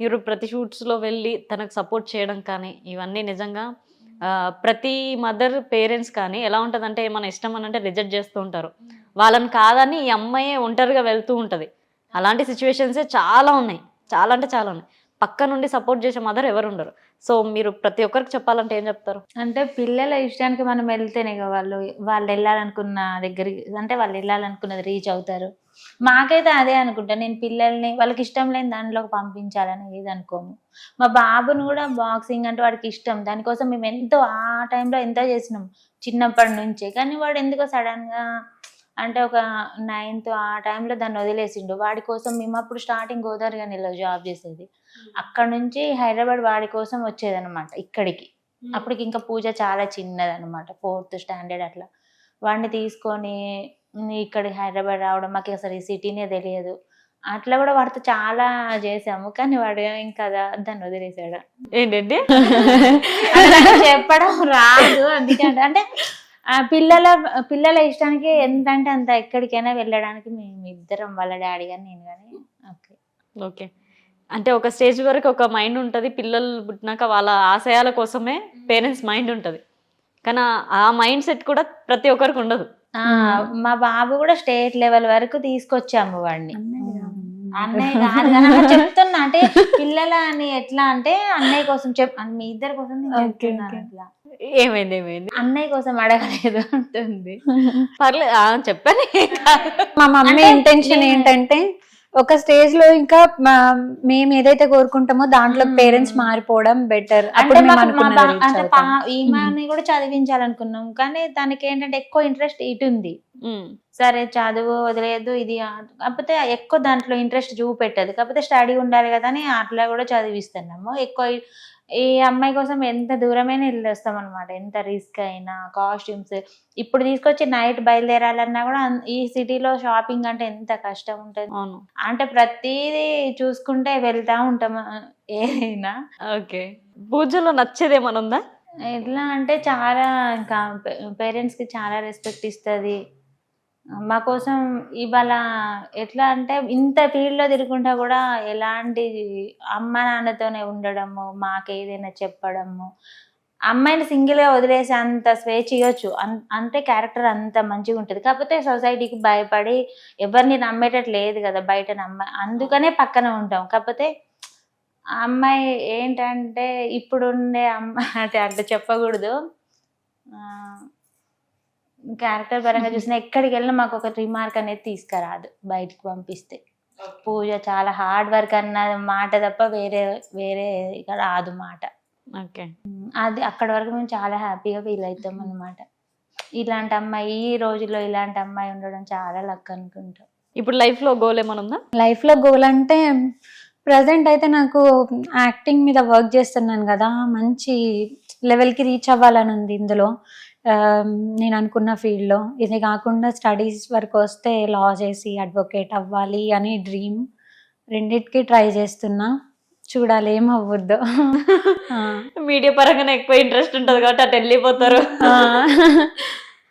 మీరు ప్రతి షూట్స్లో వెళ్ళి తనకు సపోర్ట్ చేయడం కానీ ఇవన్నీ నిజంగా ప్రతి మదర్ పేరెంట్స్ కానీ ఎలా ఉంటుందంటే మన ఇష్టం అని అంటే రిజెక్ట్ చేస్తూ ఉంటారు. వాళ్ళని కాదని ఈ అమ్మాయి ఒంటరిగా వెళ్తూ ఉంటుంది. అలాంటి సిచ్యువేషన్సే చాలా ఉన్నాయి. చాలా అంటే చాలా ఉన్నాయి. పక్క నుండి సపోర్ట్ చేసే మదర్ ఎవరు ఉండరు సో మీరు ప్రతి ఒక్కరికి చెప్పాలంటే ఏం చెప్తారు? అంటే పిల్లల ఇష్టానికి మనం వెళ్తేనే కదా వాళ్ళు వాళ్ళు వెళ్ళాలనుకున్న దగ్గరికి అంటే వాళ్ళు వెళ్ళాలనుకున్నది రీచ్ అవుతారు. మాకైతే అదే అనుకుంటా. నేను పిల్లల్ని వాళ్ళకి ఇష్టం లేని దాంట్లోకి పంపించాలని ఏది అనుకోము. మా బాబుని కూడా బాక్సింగ్ అంటే వాడికి ఇష్టం. దానికోసం మేము ఎంతో ఆ టైంలో ఎంతో చేసినాం. చిన్నప్పటి నుంచే. కానీ వాడు ఎందుకో సడన్గా అంటే ఒక నైన్త్ ఆ టైంలో దాన్ని వదిలేసిండు. వాడి కోసం మేము అప్పుడు స్టార్టింగ్ గోదావరి గనిలో జాబ్ చేసేది. అక్కడ నుంచి హైదరాబాద్ వాడి కోసం వచ్చేదన్నమాట ఇక్కడికి. అప్పటికి ఇంకా పూజ చాలా చిన్నది అనమాట ఫోర్త్ స్టాండర్డ్ అట్లా. వాడిని తీసుకొని ఇక్కడ హైదరాబాద్ రావడం మాకు అసలు ఈ సిటీనే తెలియదు. అట్లా కూడా వాడితో చాలా చేసాము. కానీ వాడు ఇంకా దాన్ని వదిలేసాడు. ఏంటంటే చెప్పడం రాదు. అందుకంటే అంటే పిల్లల పిల్లల ఇష్టానికి ఎంతంటే అంత ఎక్కడికైనా వెళ్ళడానికి మేము ఇద్దరం వాళ్ళ డాడీ కానీ నేను కానీ ఓకే. ఓకే. అంటే ఒక స్టేజ్ వరకు ఒక మైండ్ ఉంటుంది పిల్లలు పుట్టినాక వాళ్ళ ఆశయాల కోసమే పేరెంట్స్ మైండ్ ఉంటుంది. కానీ ఆ- మైండ్ సెట్ కూడా ప్రతి ఒక్కరికి ఉండదు. ఆ, మా బాబు కూడా స్టేట్ లెవెల్ వరకు తీసుకొచ్చాము వాడిని. అన్నయ్య కాదు కానీ అలా చెప్తున్నా. అంటే పిల్లల అని ఎట్లా అంటే అన్నయ్య కోసం చెప్ మీ ఇద్దరి కోసం చెప్తున్నాను. అట్లా. ఏమైంది ఏమైంది? అన్నయ్య కోసం అడగలేదు అంటుంది. పర్లేదు చెప్పాను మా మమ్మీ ఇంటెన్షన్ ఏంటంటే ఒక స్టేజ్లో ఇంకా మేము ఏదైతే కోరుకుంటామో దాంట్లో. పేరెంట్స్ మారిపోవడం బెటర్ అప్పుడు ఈమెని కూడా చదివించాలనుకున్నాం. కానీ తనకి ఏంటంటే ఎక్కువ ఇంట్రెస్ట్ ఇటు ఉంది. ఉమ్, సరే చదువు వదిలేదు ఇది కాకపోతే ఎక్కువ దాంట్లో ఇంట్రెస్ట్ చూపెట్టదు. కాకపోతే స్టడీ ఉండాలి కదా అని అట్లా కూడా చదివిస్తున్నాము. ఎక్కువ ఈ- అమ్మాయి కోసం ఎంత దూరమైనా వెళ్ళొస్తాం అనమాట ఎంత రిస్క్ అయినా కాస్ట్యూమ్స్. ఇప్పుడు తీసుకొచ్చి నైట్ బయలుదేరాలన్నా కూడా ఈ సిటీలో షాపింగ్ అంటే ఎంత కష్టం ఉంటుంది. అవును. అంటే ప్రతిదీ చూసుకుంటే వెళ్తా ఉంటాం ఏదైనా. ఓకే. పూజలో ఉందా ఎట్లా అంటే చాలా ఇంకా పేరెంట్స్కి చాలా రెస్పెక్ట్ ఇస్తుంది. మా కోసం ఇవాళ ఎట్లా అంటే ఇంత ఫీల్డ్లో తిరుగుంటా కూడా ఎలాంటి అమ్మ నాన్నతోనే ఉండడము మాకు ఏదైనా చెప్పడము అమ్మాయిని సింగిల్గా వదిలేసి అంత స్వేచ్ఛ ఇవ్వచ్చు. అంతే అంటే క్యారెక్టర్ అంత మంచిగా ఉంటుంది. కాకపోతే సొసైటీకి భయపడి ఎవరిని నమ్మేటట్టు లేదు కదా బయట నమ్మ అందుకనే పక్కన ఉంటాం. కాకపోతే అమ్మాయి ఏంటంటే ఇప్పుడుండే అమ్మాయి అంటే అట్లా చెప్పకూడదు. క్యారెక్టర్ పరంగా చూసినా ఎక్కడికి వెళ్ళినా మాకు ఒక రిమార్క్ అనేది తీసుకురాదు బయటికి పంపిస్తే. పూజ చాలా హార్డ్ వర్క్ అన్న మాట తప్ప వేరే వేరే రాదు మాట. ఓకే. అది అక్కడ వరకు మేము చాలా హ్యాపీగా ఫీల్ అవుతాం అనమాట ఇలాంటి అమ్మాయి ఈ రోజుల్లో ఇలాంటి అమ్మాయి ఉండడం చాలా లక్ అనుకుంటాం. ఇప్పుడు లైఫ్లో గోల్ ఏమైనా ఉందా? లైఫ్లో గోల్ అంటే ప్రజెంట్ అయితే నాకు యాక్టింగ్ మీద వర్క్ చేస్తున్నాను కదా మంచి లెవెల్కి రీచ్ అవ్వాలని ఉంది ఇందులో. నేను అనుకున్న ఫీల్డ్లో ఇది కాకుండా స్టడీస్ వరకు వస్తే లా చేసి అడ్వకేట్ అవ్వాలి అని డ్రీమ్ రెండిటికి ట్రై చేస్తున్నా చూడాలి ఏం అవ్వద్దు. మీడియా పరంగానే ఎక్కువ ఇంట్రెస్ట్ ఉంటుంది కాబట్టి అటు వెళ్ళిపోతారు.